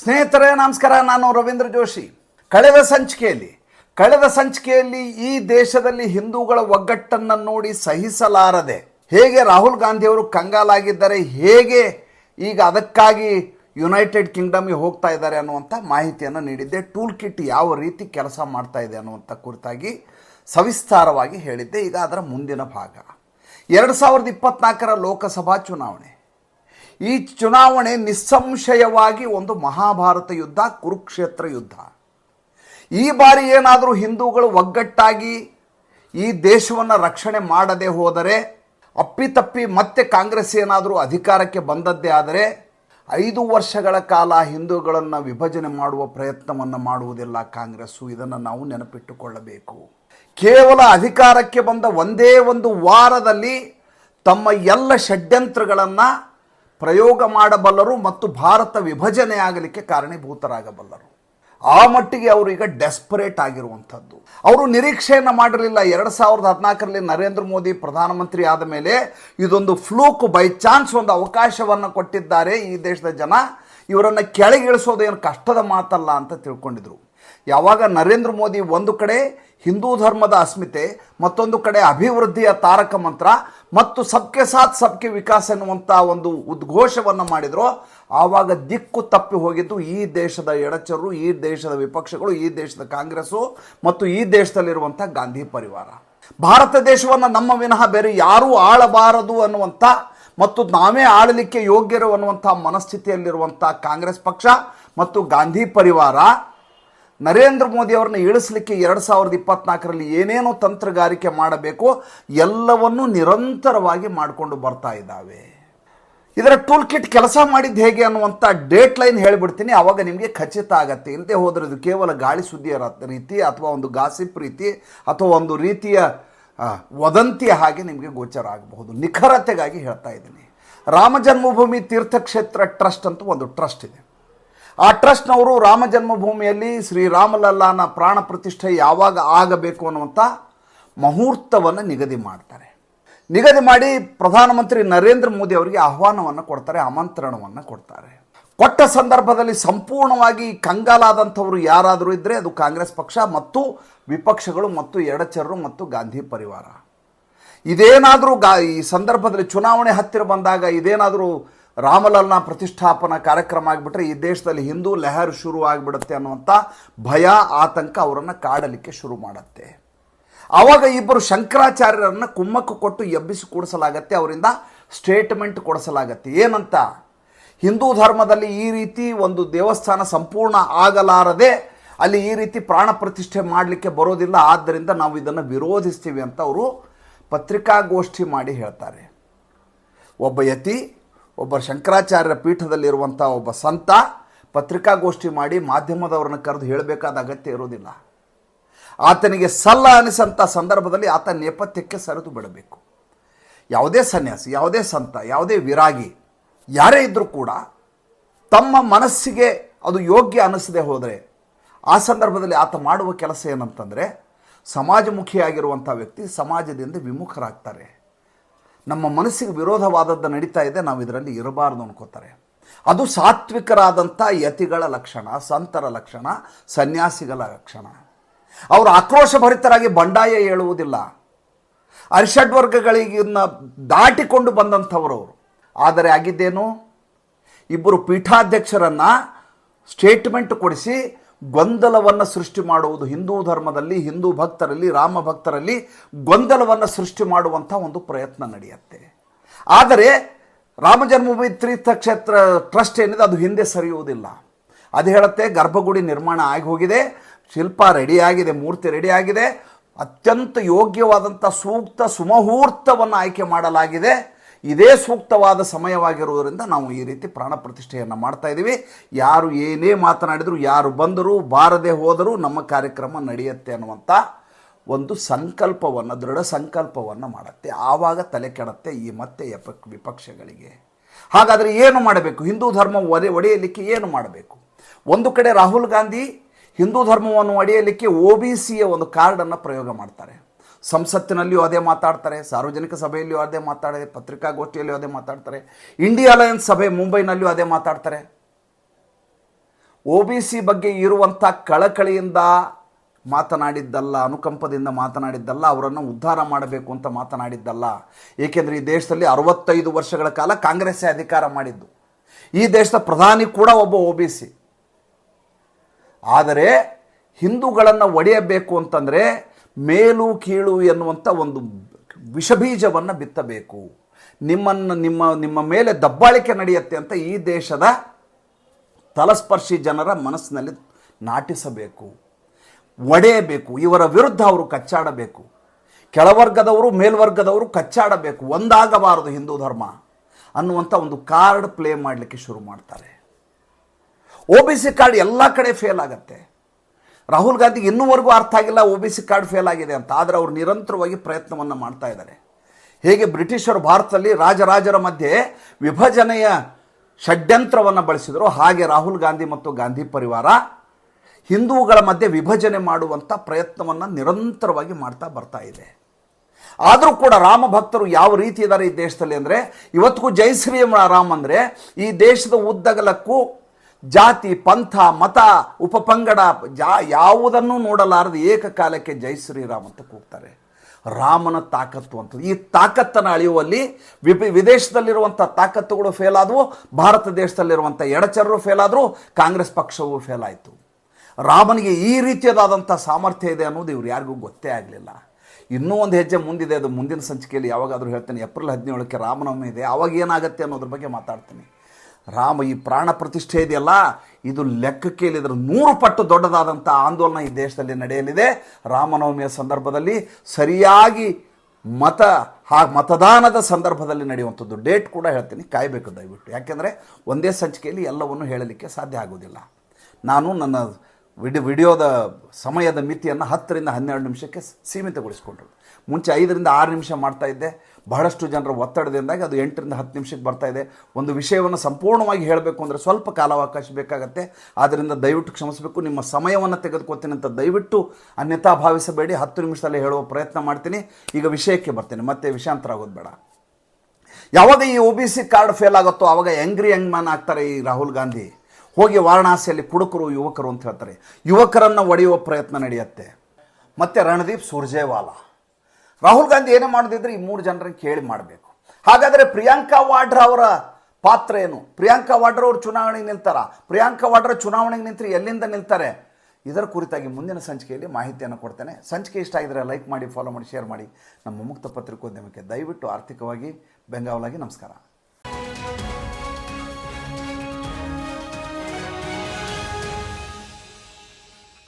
ಸ್ನೇಹಿತರೇ, ನಮಸ್ಕಾರ. ನಾನು ರವೀಂದ್ರ ಜೋಶಿ. ಕಳೆದ ಸಂಚಿಕೆಯಲ್ಲಿ ಕಳೆದ ಸಂಚಿಕೆಯಲ್ಲಿ ಈ ದೇಶದಲ್ಲಿ ಹಿಂದೂಗಳ ಒಗ್ಗಟ್ಟನ್ನು ನೋಡಿ ಸಹಿಸಲಾರದೆ ಹೇಗೆ ರಾಹುಲ್ ಗಾಂಧಿಯವರು ಕಂಗಾಲಾಗಿದ್ದಾರೆ, ಹೇಗೆ ಈಗ ಅದಕ್ಕಾಗಿ ಯುನೈಟೆಡ್ ಕಿಂಗ್ಡಮ್ಗೆ ಹೋಗ್ತಾ ಇದ್ದಾರೆ ಅನ್ನುವಂಥ ಮಾಹಿತಿಯನ್ನು ನೀಡಿದ್ದೆ. ಟೂಲ್ ಕಿಟ್ ಯಾವ ರೀತಿ ಕೆಲಸ ಮಾಡ್ತಾ ಇದೆ ಅನ್ನುವಂಥ ಕುರಿತಾಗಿ ಸವಿಸ್ತಾರವಾಗಿ ಹೇಳಿದ್ದೆ. ಈಗ ಅದರ ಮುಂದಿನ ಭಾಗ. ಎರಡು ಸಾವಿರದ ಇಪ್ಪತ್ನಾಲ್ಕರ ಲೋಕಸಭಾ ಚುನಾವಣೆ. ಈ ಚುನಾವಣೆ ನಿಸ್ಸಂಶಯವಾಗಿ ಒಂದು ಮಹಾಭಾರತ ಯುದ್ಧ, ಕುರುಕ್ಷೇತ್ರ ಯುದ್ಧ. ಈ ಬಾರಿ ಏನಾದರೂ ಹಿಂದೂಗಳು ಒಗ್ಗಟ್ಟಾಗಿ ಈ ದೇಶವನ್ನು ರಕ್ಷಣೆ ಮಾಡದೆ ಹೋದರೆ, ಅಪ್ಪಿತಪ್ಪಿ ಮತ್ತೆ ಕಾಂಗ್ರೆಸ್ ಏನಾದರೂ ಅಧಿಕಾರಕ್ಕೆ ಬಂದದ್ದೇ ಆದರೆ, ಐದು ವರ್ಷಗಳ ಕಾಲ ಹಿಂದೂಗಳನ್ನು ವಿಭಜನೆ ಮಾಡುವ ಪ್ರಯತ್ನವನ್ನು ಮಾಡುವುದಿಲ್ಲ ಕಾಂಗ್ರೆಸ್ಸು. ಇದನ್ನು ನಾವು ನೆನಪಿಟ್ಟುಕೊಳ್ಳಬೇಕು. ಕೇವಲ ಅಧಿಕಾರಕ್ಕೆ ಬಂದ ಒಂದೇ ಒಂದು ವಾರದಲ್ಲಿ ತಮ್ಮ ಎಲ್ಲ ಷಡ್ಯಂತ್ರಗಳನ್ನು ಪ್ರಯೋಗ ಮಾಡಬಲ್ಲರು ಮತ್ತು ಭಾರತ ವಿಭಜನೆ ಆಗಲಿಕ್ಕೆ ಕಾರಣೀಭೂತರಾಗಬಲ್ಲರು. ಆ ಮಟ್ಟಿಗೆ ಅವರು ಈಗ ಡೆಸ್ಪರೇಟ್ ಆಗಿರುವಂಥದ್ದು. ಅವರು ನಿರೀಕ್ಷೆಯನ್ನು ಮಾಡಿರಲಿಲ್ಲ. ಎರಡು ಸಾವಿರದ ಹದಿನಾಲ್ಕರಲ್ಲಿ ನರೇಂದ್ರ ಮೋದಿ ಪ್ರಧಾನಮಂತ್ರಿ ಆದ ಮೇಲೆ ಇದೊಂದು ಫ್ಲೂಕ್ ಬೈ ಚಾನ್ಸ್ ಒಂದು ಅವಕಾಶವನ್ನು ಕೊಟ್ಟಿದ್ದಾರೆ ಈ ದೇಶದ ಜನ. ಇವರನ್ನು ಕೆಳಗಿಳಿಸೋದು ಏನು ಕಷ್ಟದ ಮಾತಲ್ಲ ಅಂತ ತಿಳ್ಕೊಂಡಿದ್ರು. ಯಾವಾಗ ನರೇಂದ್ರ ಮೋದಿ ಒಂದು ಕಡೆ ಹಿಂದೂ ಧರ್ಮದ ಅಸ್ಮಿತೆ, ಮತ್ತೊಂದು ಕಡೆ ಅಭಿವೃದ್ಧಿಯ ತಾರಕ ಮಂತ್ರ ಮತ್ತು ಸಬ್ಕೆ ಸಾಥ್ ಸಬ್ಕೆ ವಿಕಾಸ ಎನ್ನುವಂಥ ಒಂದು ಉದ್ಘೋಷವನ್ನು ಮಾಡಿದ್ರು. ಆವಾಗ ದಿಕ್ಕು ತಪ್ಪಿ ಹೋಗಿದ್ದು ಈ ದೇಶದ ಎಡಚರು, ಈ ದೇಶದ ವಿಪಕ್ಷಗಳು, ಈ ದೇಶದ ಕಾಂಗ್ರೆಸ್ಸು ಮತ್ತು ಈ ದೇಶದಲ್ಲಿರುವಂಥ ಗಾಂಧಿ ಪರಿವಾರ. ಭಾರತ ದೇಶವನ್ನು ನಮ್ಮ ವಿನಃ ಬೇರೆ ಯಾರೂ ಆಳಬಾರದು ಅನ್ನುವಂಥ ಮತ್ತು ನಾವೇ ಆಳಲಿಕ್ಕೆ ಯೋಗ್ಯರು ಅನ್ನುವಂಥ ಮನಸ್ಥಿತಿಯಲ್ಲಿರುವಂಥ ಕಾಂಗ್ರೆಸ್ ಪಕ್ಷ ಮತ್ತು ಗಾಂಧಿ ಪರಿವಾರ ನರೇಂದ್ರ ಮೋದಿ ಅವರನ್ನ ಇಳಿಸಲಿಕ್ಕೆ ಎರಡು ಸಾವಿರದ ಇಪ್ಪತ್ನಾಲ್ಕರಲ್ಲಿ ಏನೇನು ತಂತ್ರಗಾರಿಕೆ ಮಾಡಬೇಕು ಎಲ್ಲವನ್ನೂ ನಿರಂತರವಾಗಿ ಮಾಡಿಕೊಂಡು ಬರ್ತಾ ಇದ್ದಾವೆ. ಇದರ ಟೂಲ್ ಕಿಟ್ ಕೆಲಸ ಮಾಡಿದ್ದು ಹೇಗೆ ಅನ್ನುವಂಥ ಡೇಟ್ ಲೈನ್ ಹೇಳಿಬಿಡ್ತೀನಿ. ಆವಾಗ ನಿಮಗೆ ಖಚಿತ ಆಗತ್ತೆ. ಇಲ್ಲದೆ ಹೋದರೆ ಇದು ಕೇವಲ ಗಾಳಿ ಸುದ್ದಿಯ ರೀತಿ ಅಥವಾ ಒಂದು ಗಾಸಿಪ್ ರೀತಿ ಅಥವಾ ಒಂದು ರೀತಿಯ ವದಂತಿಯ ಹಾಗೆ ನಿಮಗೆ ಗೋಚರ ಆಗಬಹುದು. ನಿಖರತೆಗಾಗಿ ಹೇಳ್ತಾ ಇದ್ದೀನಿ. ರಾಮ ಜನ್ಮಭೂಮಿ ತೀರ್ಥಕ್ಷೇತ್ರ ಟ್ರಸ್ಟ್ ಅಂತ ಒಂದು ಟ್ರಸ್ಟ್ ಇದೆ. ಆ ಟ್ರಸ್ಟ್ನವರು ರಾಮ ಜನ್ಮಭೂಮಿಯಲ್ಲಿ ಶ್ರೀರಾಮಲಲ್ಲಾನ ಪ್ರಾಣ ಪ್ರತಿಷ್ಠೆ ಯಾವಾಗ ಆಗಬೇಕು ಅನ್ನುವಂಥ ಮುಹೂರ್ತವನ್ನು ನಿಗದಿ ಮಾಡ್ತಾರೆ. ನಿಗದಿ ಮಾಡಿ ಪ್ರಧಾನಮಂತ್ರಿ ನರೇಂದ್ರ ಮೋದಿ ಅವರಿಗೆ ಆಹ್ವಾನವನ್ನು ಕೊಡ್ತಾರೆ, ಆಮಂತ್ರಣವನ್ನು ಕೊಡ್ತಾರೆ. ಕೊಟ್ಟ ಸಂದರ್ಭದಲ್ಲಿ ಸಂಪೂರ್ಣವಾಗಿ ಕಂಗಾಲಾದಂಥವರು ಯಾರಾದರೂ ಇದ್ದರೆ ಅದು ಕಾಂಗ್ರೆಸ್ ಪಕ್ಷ ಮತ್ತು ವಿಪಕ್ಷಗಳು ಮತ್ತು ಎಡಚರರು ಮತ್ತು ಗಾಂಧಿ ಪರಿವಾರ. ಇದೇನಾದರೂ ಗಾ ಈ ಸಂದರ್ಭದಲ್ಲಿ ಚುನಾವಣೆ ಹತ್ತಿರ ಬಂದಾಗ ಇದೇನಾದರೂ ರಾಮಲಲ್ನ ಪ್ರತಿಷ್ಠಾಪನಾ ಕಾರ್ಯಕ್ರಮ ಆಗಿಬಿಟ್ರೆ ಈ ದೇಶದಲ್ಲಿ ಹಿಂದೂ ಲಹರ್ ಶುರು ಆಗಿಬಿಡುತ್ತೆ ಅನ್ನುವಂಥ ಭಯ, ಆತಂಕ ಅವರನ್ನು ಕಾಡಲಿಕ್ಕೆ ಶುರು ಮಾಡುತ್ತೆ. ಆವಾಗ ಇಬ್ಬರು ಶಂಕರಾಚಾರ್ಯರನ್ನು ಕುಮ್ಮಕ್ಕು ಕೊಟ್ಟು ಎಬ್ಬಿಸಿ ಕೂಡಿಸಲಾಗತ್ತೆ, ಅವರಿಂದ ಸ್ಟೇಟ್ಮೆಂಟ್ ಕೊಡಿಸಲಾಗತ್ತೆ. ಏನಂತ? ಹಿಂದೂ ಧರ್ಮದಲ್ಲಿ ಈ ರೀತಿ ಒಂದು ದೇವಸ್ಥಾನ ಸಂಪೂರ್ಣ ಆಗಲಾರದೆ ಅಲ್ಲಿ ಈ ರೀತಿ ಪ್ರಾಣ ಪ್ರತಿಷ್ಠೆ ಮಾಡಲಿಕ್ಕೆ ಬರೋದಿಲ್ಲ, ಆದ್ದರಿಂದ ನಾವು ಇದನ್ನು ವಿರೋಧಿಸ್ತೀವಿ ಅಂತ ಅವರು ಪತ್ರಿಕಾಗೋಷ್ಠಿ ಮಾಡಿ ಹೇಳ್ತಾರೆ. ಒಬ್ಬ ಯತಿ ಒಬ್ಬ ಶಂಕರಾಚಾರ್ಯರ ಪೀಠದಲ್ಲಿರುವಂಥ ಒಬ್ಬ ಸಂತ ಪತ್ರಿಕಾಗೋಷ್ಠಿ ಮಾಡಿ ಮಾಧ್ಯಮದವ್ರನ್ನ ಕರೆದು ಹೇಳಬೇಕಾದ ಅಗತ್ಯ ಇರೋದಿಲ್ಲ ಆತನಿಗೆ ಸಲ್ಲ ಅನಿಸಂಥ ಸಂದರ್ಭದಲ್ಲಿ ಆತ ನೇಪಥ್ಯಕ್ಕೆ ಸರಿದು ಬಿಡಬೇಕು. ಯಾವುದೇ ಸನ್ಯಾಸಿ, ಯಾವುದೇ ಸಂತ, ಯಾವುದೇ ವಿರಾಗಿ, ಯಾರೇ ಇದ್ದರೂ ಕೂಡ ತಮ್ಮ ಮನಸ್ಸಿಗೆ ಅದು ಯೋಗ್ಯ ಅನ್ನಿಸದೆ ಹೋದರೆ ಆ ಸಂದರ್ಭದಲ್ಲಿ ಆತ ಮಾಡುವ ಕೆಲಸ ಏನಂತಂದರೆ ಸಮಾಜಮುಖಿಯಾಗಿರುವಂಥ ವ್ಯಕ್ತಿ ಸಮಾಜದಿಂದ ವಿಮುಖರಾಗ್ತಾರೆ. ನಮ್ಮ ಮನಸ್ಸಿಗೆ ವಿರೋಧವಾದದ್ದು ನಡೀತಾ ಇದೆ, ನಾವು ಇದರಲ್ಲಿ ಇರಬಾರ್ದು ಅನ್ಕೋತಾರೆ. ಅದು ಸಾತ್ವಿಕರಾದಂಥ ಯತಿಗಳ ಲಕ್ಷಣ, ಸಂತರ ಲಕ್ಷಣ, ಸನ್ಯಾಸಿಗಳ ಲಕ್ಷಣ. ಅವರು ಆಕ್ರೋಶಭರಿತರಾಗಿ ಬಂಡಾಯ ಹೇಳುವುದಿಲ್ಲ. ಅರಿಷಡ್ವರ್ಗಗಳಿಗಿನ್ನ ದಾಟಿಕೊಂಡು ಬಂದಂಥವರು ಅವರು. ಆದರೆ ಆಗಿದ್ದೇನು? ಇಬ್ಬರು ಪೀಠಾಧ್ಯಕ್ಷರನ್ನು ಸ್ಟೇಟ್ಮೆಂಟ್ ಕೊಡಿಸಿ ಗೊಂದಲವನ್ನು ಸೃಷ್ಟಿ ಮಾಡುವುದು ಹಿಂದೂ ಧರ್ಮದಲ್ಲಿ, ಹಿಂದೂ ಭಕ್ತರಲ್ಲಿ, ರಾಮ ಭಕ್ತರಲ್ಲಿ ಗೊಂದಲವನ್ನು ಸೃಷ್ಟಿ ಮಾಡುವಂಥ ಒಂದು ಪ್ರಯತ್ನ ನಡೆಯುತ್ತೆ. ಆದರೆ ರಾಮ ಜನ್ಮಭೂಮಿ ತೀರ್ಥಕ್ಷೇತ್ರ ಟ್ರಸ್ಟ್ ಏನಿದೆ, ಅದು ಹಿಂದೆ ಸರಿಯುವುದಿಲ್ಲ. ಅದು ಹೇಳುತ್ತೆ, ಗರ್ಭಗುಡಿ ನಿರ್ಮಾಣ ಆಗಿ ಹೋಗಿದೆ, ಶಿಲ್ಪ ರೆಡಿಯಾಗಿದೆ ಮೂರ್ತಿ ರೆಡಿಯಾಗಿದೆ ಅತ್ಯಂತ ಯೋಗ್ಯವಾದಂಥ ಸೂಕ್ತ ಸುಮಹೂರ್ತವನ್ನು ಆಯ್ಕೆ ಮಾಡಲಾಗಿದೆ. ಇದೇ ಸೂಕ್ತವಾದ ಸಮಯವಾಗಿರುವುದರಿಂದ ನಾವು ಈ ರೀತಿ ಪ್ರಾಣ ಪ್ರತಿಷ್ಠೆಯನ್ನು ಮಾಡ್ತಾ ಇದ್ದೀವಿ. ಯಾರು ಏನೇ ಮಾತನಾಡಿದರೂ, ಯಾರು ಬಂದರೂ, ಬಾರದೆ ಹೋದರೂ ನಮ್ಮ ಕಾರ್ಯಕ್ರಮ ನಡೆಯುತ್ತೆ ಅನ್ನುವಂಥ ಒಂದು ಸಂಕಲ್ಪವನ್ನು, ದೃಢ ಸಂಕಲ್ಪವನ್ನು ಮಾಡುತ್ತೆ. ಆವಾಗ ತಲೆ ಕೆಡತ್ತೆ ಈ ಮತ್ತೆ ವಿಪಕ್ಷಗಳಿಗೆ. ಹಾಗಾದರೆ ಏನು ಮಾಡಬೇಕು? ಹಿಂದೂ ಧರ್ಮ ಒಡೆ, ಒಡೆಯಲಿಕ್ಕೆ ಏನು ಮಾಡಬೇಕು? ಒಂದು ಕಡೆ ರಾಹುಲ್ ಗಾಂಧಿ ಹಿಂದೂ ಧರ್ಮವನ್ನು ಒಡೆಯಲಿಕ್ಕೆ ಒ ಬಿ ಸಿಯ ಒಂದು ಕಾರ್ಡನ್ನು ಪ್ರಯೋಗ ಮಾಡ್ತಾರೆ. ಸಂಸತ್ತಿನಲ್ಲಿಯೂ ಅದೇ ಮಾತಾಡ್ತಾರೆ, ಸಾರ್ವಜನಿಕ ಸಭೆಯಲ್ಲಿಯೂ ಅದೇ ಮಾತಾಡಿದೆ ಪತ್ರಿಕಾಗೋಷ್ಠಿಯಲ್ಲಿ ಅದೇ ಮಾತಾಡ್ತಾರೆ, ಇಂಡಿಯಾ ಅಲಯನ್ಸ್ ಸಭೆ ಮುಂಬೈನಲ್ಲಿಯೂ ಅದೇ ಮಾತಾಡ್ತಾರೆ. ಒ ಬಿ ಸಿ ಬಗ್ಗೆ ಇರುವಂಥ ಕಳಕಳಿಯಿಂದ ಮಾತನಾಡಿದ್ದಲ್ಲ, ಅನುಕಂಪದಿಂದ ಮಾತನಾಡಿದ್ದಲ್ಲ, ಅವರನ್ನು ಉದ್ಧಾರ ಮಾಡಬೇಕು ಅಂತ ಮಾತನಾಡಿದ್ದಲ್ಲ. ಏಕೆಂದರೆ ಈ ದೇಶದಲ್ಲಿ ಅರವತ್ತೈದು ವರ್ಷಗಳ ಕಾಲ ಕಾಂಗ್ರೆಸ್ಸೇ ಅಧಿಕಾರ ಮಾಡಿದ್ದು. ಈ ದೇಶದ ಪ್ರಧಾನಿ ಕೂಡ ಒಬ್ಬ ಒ ಬಿ ಸಿ. ಆದರೆ ಹಿಂದೂಗಳನ್ನು ಒಡೆಯಬೇಕು ಅಂತಂದರೆ ಮೇಲು ಕೀಳು ಎನ್ನುವಂಥ ಒಂದು ವಿಷಬೀಜವನ್ನು ಬಿತ್ತಬೇಕು. ನಿಮ್ಮನ್ನು ನಿಮ್ಮ ನಿಮ್ಮ ಮೇಲೆ ದಬ್ಬಾಳಿಕೆ ನಡೆಯುತ್ತೆ ಅಂತ ಈ ದೇಶದ ತಲಸ್ಪರ್ಶಿ ಜನರ ಮನಸ್ಸಿನಲ್ಲಿ ನಾಟಿಸಬೇಕು. ಒಡೆಯಬೇಕು. ಇವರ ವಿರುದ್ಧ ಅವರು ಕಚ್ಚಾಡಬೇಕು. ಕೆಳವರ್ಗದವರು, ಮೇಲ್ವರ್ಗದವರು ಕಚ್ಚಾಡಬೇಕು. ಒಂದಾಗಬಾರದು ಹಿಂದೂ ಧರ್ಮ ಅನ್ನುವಂಥ ಒಂದು ಕಾರ್ಡ್ ಪ್ಲೇ ಮಾಡಲಿಕ್ಕೆ ಶುರು ಮಾಡ್ತಾರೆ. ಒ ಬಿ ಸಿ ಕಾರ್ಡ್ ಎಲ್ಲ ಕಡೆ ಫೇಲ್ ಆಗತ್ತೆ. ರಾಹುಲ್ ಗಾಂಧಿಗೆ ಇನ್ನೂವರೆಗೂ ಅರ್ಥ ಆಗಿಲ್ಲ O B C card fail ಆಗಿದೆ ಅಂತ. ಆದರೆ ಅವರು ನಿರಂತರವಾಗಿ ಪ್ರಯತ್ನವನ್ನು ಮಾಡ್ತಾ ಇದ್ದಾರೆ. ಹೇಗೆ ಬ್ರಿಟಿಷರು ಭಾರತದಲ್ಲಿ ರಾಜರಾಜರ ಮಧ್ಯೆ ವಿಭಜನೆಯ ಷಡ್ಯಂತ್ರವನ್ನು ಬಳಸಿದರು ಹಾಗೆ ರಾಹುಲ್ ಗಾಂಧಿ ಮತ್ತು ಗಾಂಧಿ ಪರಿವಾರ ಹಿಂದೂಗಳ ಮಧ್ಯೆ ವಿಭಜನೆ ಮಾಡುವಂಥ ಪ್ರಯತ್ನವನ್ನು ನಿರಂತರವಾಗಿ ಮಾಡ್ತಾ ಬರ್ತಾ ಇದೆ. ಆದರೂ ಕೂಡ ರಾಮ ಭಕ್ತರು ಯಾವ ರೀತಿ ಇದ್ದಾರೆ ಈ ದೇಶದಲ್ಲಿ ಅಂದರೆ, ಇವತ್ತಿಗೂ ಜೈ ಶ್ರೀರಾಮ್ ಅಂದರೆ, ಈ ದೇಶದ ಉದ್ದಗಲಕ್ಕೂ ಜಾತಿ, ಪಂಥ, ಮತ, ಉಪಪಂಗಡ, ಜಾ, ಯಾವುದನ್ನು ನೋಡಲಾರದು ಏಕಕಾಲಕ್ಕೆ ಜೈ ಶ್ರೀರಾಮ್ ಅಂತ ಕೂಗ್ತಾರೆ. ರಾಮನ ತಾಕತ್ತು ಅಂತ. ಈ ತಾಕತ್ತನ್ನು ಅಳೆಯುವಲ್ಲಿ ವಿಪ, ವಿದೇಶದಲ್ಲಿರುವಂಥ ತಾಕತ್ತುಗಳು ಫೇಲ್ ಆದವು, ಭಾರತ ದೇಶದಲ್ಲಿರುವಂಥ ಎಡಚರರು ಫೇಲ್ ಆದರು, ಕಾಂಗ್ರೆಸ್ ಪಕ್ಷವೂ ಫೇಲ್ ಆಯಿತು. ರಾಮನಿಗೆ ಈ ರೀತಿಯದಾದಂಥ ಸಾಮರ್ಥ್ಯ ಇದೆ ಅನ್ನೋದು ಇವ್ರು ಯಾರಿಗೂ ಗೊತ್ತೇ ಆಗಲಿಲ್ಲ. ಇನ್ನೂ ಒಂದು ಹೆಜ್ಜೆ ಮುಂದಿದೆ, ಅದು ಮುಂದಿನ ಸಂಚಿಕೆಯಲ್ಲಿ ಯಾವಾಗಾದರೂ ಹೇಳ್ತೇನೆ, ಏಪ್ರಿಲ್ ಹದಿನೇಳಕ್ಕೆ ರಾಮನವಮಿ ಇದೆ, ಅವಾಗ ಏನಾಗುತ್ತೆ ಅನ್ನೋದ್ರ ಬಗ್ಗೆ ಮಾತಾಡ್ತೀನಿ. ರಾಮ ಈ ಪ್ರಾಣ ಪ್ರತಿಷ್ಠೆ ಇದೆಯಲ್ಲ? ಇದು ಲೆಕ್ಕಕ್ಕೆ ಇಲ್ಲಿದ್ರೆ ನೂರು ಪಟ್ಟು ದೊಡ್ಡದಾದಂಥ ಆಂದೋಲನ ಈ ದೇಶದಲ್ಲಿ ನಡೆಯಲಿದೆ. ರಾಮನವಮಿಯ ಸಂದರ್ಭದಲ್ಲಿ ಸರಿಯಾಗಿ ಮತ ಹಾ ಮತದಾನದ ಸಂದರ್ಭದಲ್ಲಿ ನಡೆಯುವಂಥದ್ದು ಡೇಟ್ ಕೂಡ ಹೇಳ್ತೀನಿ, ಕಾಯಬೇಕು ದಯವಿಟ್ಟು. ಯಾಕೆಂದರೆ ಒಂದೇ ಸಂಚಿಕೆಯಲ್ಲಿ ಎಲ್ಲವನ್ನು ಹೇಳಲಿಕ್ಕೆ ಸಾಧ್ಯ ಆಗೋದಿಲ್ಲ ನಾನು ನನ್ನ ವಿಡಿ, ವಿಡಿಯೋದ ಸಮಯದ ಮಿತಿಯನ್ನು ಹತ್ತರಿಂದ ಹನ್ನೆರಡು ನಿಮಿಷಕ್ಕೆ ಸೀಮಿತಗೊಳಿಸ್ಕೊಂಡ್ರು. ಮುಂಚೆ ಐದರಿಂದ ಆರು ನಿಮಿಷ ಮಾಡ್ತಾ ಇದ್ದೆ. ಬಹಳಷ್ಟು ಜನರ ಒತ್ತಡದಿಂದಾಗಿ ಅದು ಎಂಟರಿಂದ ಹತ್ತು ನಿಮಿಷಕ್ಕೆ ಬರ್ತಾ ಇದೆ. ಒಂದು ವಿಷಯವನ್ನು ಸಂಪೂರ್ಣವಾಗಿ ಹೇಳಬೇಕು ಅಂದರೆ ಸ್ವಲ್ಪ ಕಾಲಾವಕಾಶ ಬೇಕಾಗತ್ತೆ. ಆದ್ದರಿಂದ ದಯವಿಟ್ಟು ಕ್ಷಮಿಸಬೇಕು. ನಿಮ್ಮ ಸಮಯವನ್ನು ತೆಗೆದುಕೊತೀನಿ ಅಂತ ದಯವಿಟ್ಟು ಅನ್ಯಥಾ ಭಾವಿಸಬೇಡಿ. ಹತ್ತು ನಿಮಿಷದಲ್ಲಿ ಹೇಳುವ ಪ್ರಯತ್ನ ಮಾಡ್ತೀನಿ. ಈಗ ವಿಷಯಕ್ಕೆ ಬರ್ತೀನಿ. ಮತ್ತೆ ವಿಷಾಂತರ ಆಗೋದು ಬೇಡ. ಯಾವಾಗ ಈ O B C card fail ಆಗುತ್ತೋ ಆವಾಗ ಎಂಗ್ರಿ ಯಂಗ್ ಮ್ಯಾನ್ ಆಗ್ತಾರೆ ಈ ರಾಹುಲ್ ಗಾಂಧಿ. ಹೋಗಿ ವಾರಣಾಸಿಯಲ್ಲಿ ಕುಡುಕರು ಯುವಕರು ಅಂತ ಹೇಳ್ತಾರೆ. ಯುವಕರನ್ನು ಒಡೆಯುವ ಪ್ರಯತ್ನ ನಡೆಯುತ್ತೆ. ಮತ್ತು ರಣದೀಪ್ ಸುರ್ಜೇವಾಲಾ. ರಾಹುಲ್ ಗಾಂಧಿ ಏನೇ ಮಾಡೋದಿದ್ರೆ ಈ ಮೂರು ಜನರನ್ನು ಕೇಳಿ ಮಾಡಬೇಕು. ಹಾಗಾದರೆ ಪ್ರಿಯಾಂಕಾ ವಾಡ್ರಾ ಅವರ ಪಾತ್ರ ಏನು? ಪ್ರಿಯಾಂಕಾ ವಾಡ್ರಾ ಅವರು ಚುನಾವಣೆಗೆ ನಿಲ್ತಾರ ಪ್ರಿಯಾಂಕಾ ವಾಡ್ರಾ ಚುನಾವಣೆಗೆ ನಿಂತರೆ ಎಲ್ಲಿಂದ ನಿಲ್ತಾರೆ ಇದರ ಕುರಿತಾಗಿ ಮುಂದಿನ ಸಂಚಿಕೆಯಲ್ಲಿ ಮಾಹಿತಿಯನ್ನು ಕೊಡ್ತೇನೆ. ಸಂಚಿಕೆ ಇಷ್ಟ ಆಗಿದರೆ ಲೈಕ್ ಮಾಡಿ ಫಾಲೋ ಮಾಡಿ ಶೇರ್ ಮಾಡಿ. ನಮ್ಮ ಮುಕ್ತ ಪತ್ರಿಕೋದ್ಯಮಕ್ಕೆ ದಯವಿಟ್ಟು ಆರ್ಥಿಕವಾಗಿ ಬೆಂಗಾವಲಾಗಿ ನಮಸ್ಕಾರ.